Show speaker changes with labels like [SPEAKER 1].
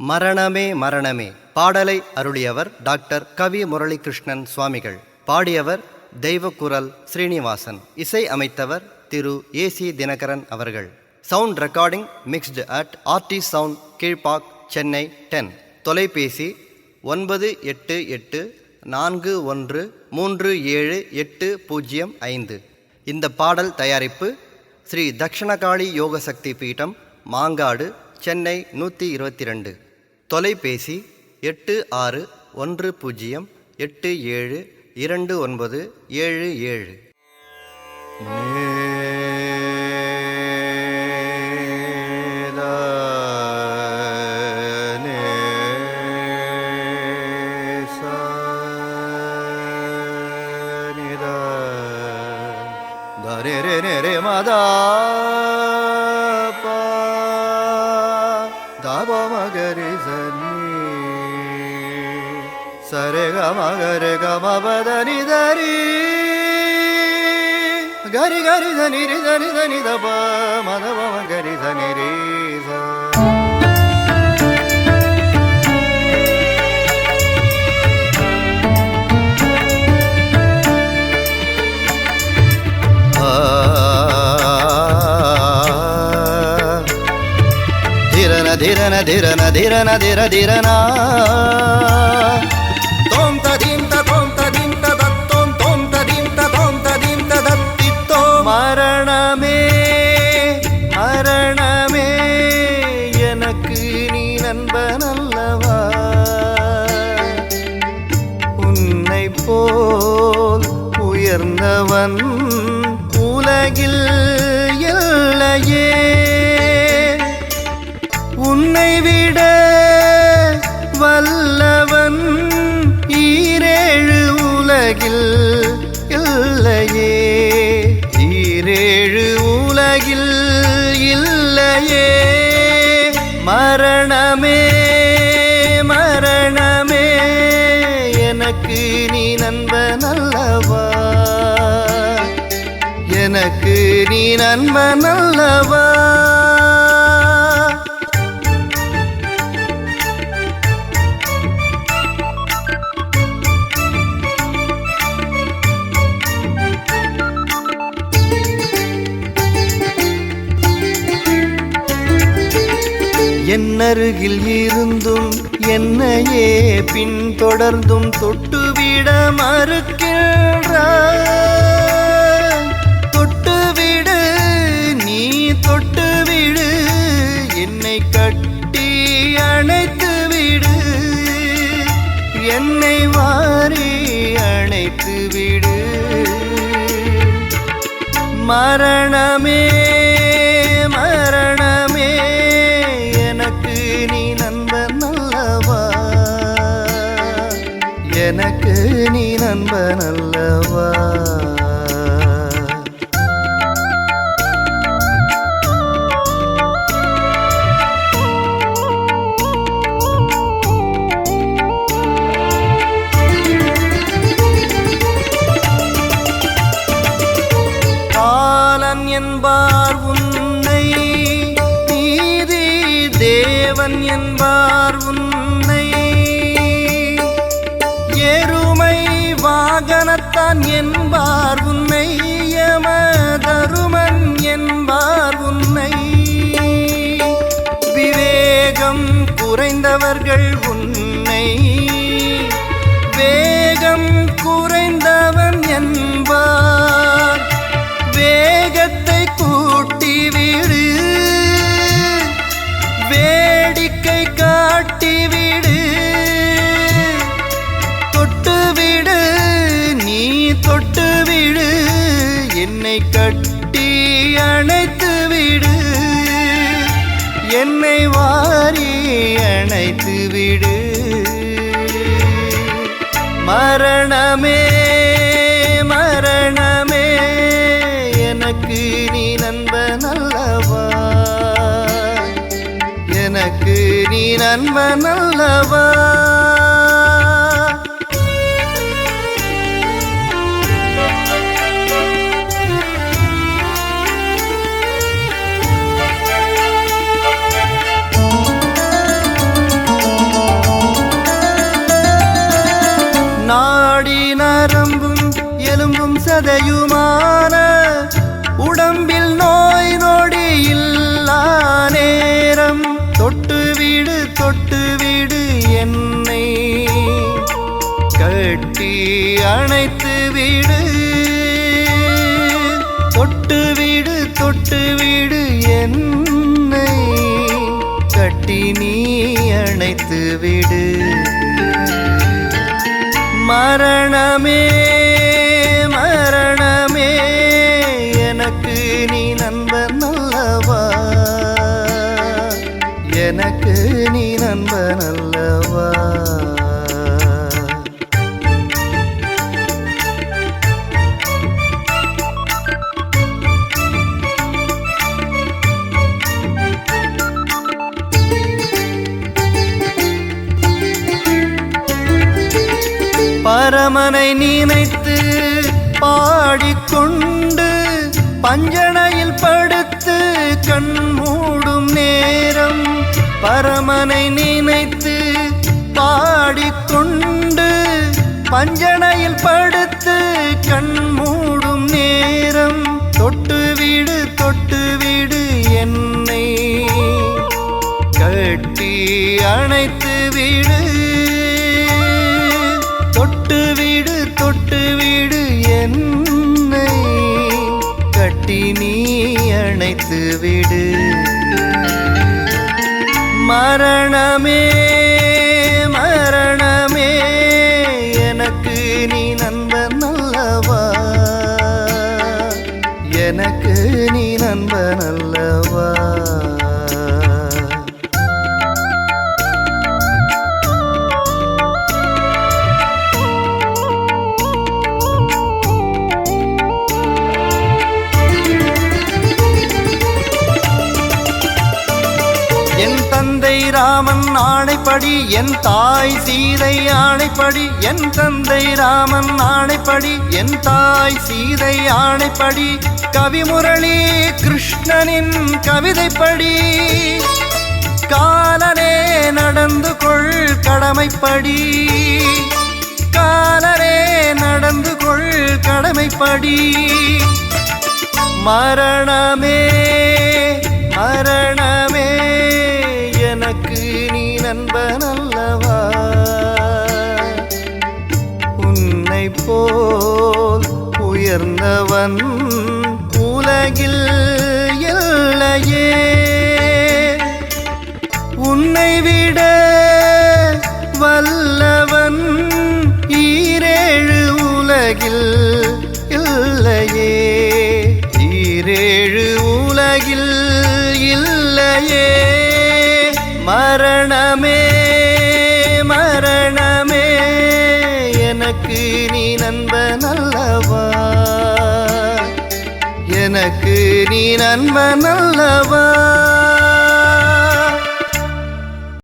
[SPEAKER 1] மரணமே மரணமே. பாடலை அருளியவர் டாக்டர் கவி முரளிகிருஷ்ணன் சுவாமிகள். பாடியவர் தெய்வக்குரல் ஸ்ரீனிவாசன். இசை அமைத்தவர் திரு ஏசி தினகரன் அவர்கள். Sound recording mixed at RT sound Kilpauk Chennai ten. தொலைபேசி ஒன்பது எட்டு எட்டு நான்கு ஒன்று மூன்று ஏழு எட்டு பூஜ்ஜியம் ஐந்து. இந்த பாடல் தயாரிப்பு ஸ்ரீ தக்ஷணகாளி யோகசக்தி பீடம் மாங்காடு சென்னை நூற்றி இருபத்தி ரெண்டு. தொலைபேசி எட்டு ஆறு ஒன்று பூஜ்ஜியம் எட்டு ஏழு இரண்டு ஒன்பது ஏழு ஏழு. மதா. ಗಮ ಗರೆ ಗಮ ಬದನಿ ದರಿ ಗರಿ ಗರಿ ಧನಿ ರಿ ಧನಿ ಧನಿ ದಬ ಮದ ಗರಿ ಧನಿ ರೀ ಧಿರನ ಧಿರನ ಧಿರನ ಧಿರನ ಧಿರ ಧಿರನಾ. உயர்ந்தவன் உலகில் எல்லையே. எனக்கு நீ நண்பன் அல்லவா என்னருகில் இருந்தும் என்னையே பின்தொடர்ந்தும் தொட்டுவிட மறுக்கின்றார் மரணமே மரணமே எனக்கு நீ நண்பன் அல்லவா எனக்கு நீ நண்பன் அல்லவா தேவன் என்பார் உன்னை. எருமை வாகனத்தான் என்பார் உன்னை. யமதருமன் என்பார் உன்னை. விவேகம் குறைந்தவர்கள் உன்னை. விடு. மரணமே மரணமே எனக்கு நீ நண்பன் அல்லவா எனக்கு நீ நண்பன் அல்லவா நரம்பும் எலும்பும்
[SPEAKER 2] சதையுமான உடம்பில் நோய் நொடி இல்லா நேரம். தொட்டு வீடு தொட்டு வீடு என்னை. கட்டி அணைத்து வீடு. தொட்டு வீடு தொட்டு வீடு என்னை. கட்டி நீ அணைத்து விடு. மரணமே. அரமனை நினைத்து பாடிக்கொண்டு பஞ்சனையில் படுத்து கண் மூடும் நேரம் பரமனை நினைத்து பாடிக்கொண்டு பஞ்சனையில் படுத்து கண் மூடும் நேரம் தொட்டு வீடு தொட்டு வீடு என்னை கட்டி அணைத்து வீடு. கட்டி நீ அணைத்து விடு. மரணமே மரணமே எனக்கு நீ நண்பன் அல்லவா? எனக்கு நீ நண்பன் அல்லவா? தந்தை ராமன் ஆணைப்படி என் தாய் சீதை ஆணைப்படி என் தந்தை ராமன் ஆணைப்படி என் தாய் சீதை ஆணைப்படி கவிமுரளி கிருஷ்ணனின் கவிதைப்படி. காலனே நடந்து கொள் கடமைப்படி. காலனே நடந்து கொள் கடமைப்படி. மரணமே மரண நண்பனல்லவா உன்னை போல் உயர்ந்தவன் உலகில் இல்லையே. உன்னை விட மரணமே மரணமே எனக்கு நீ நண்பன் அல்லவா எனக்கு நீ நண்பன் அல்லவா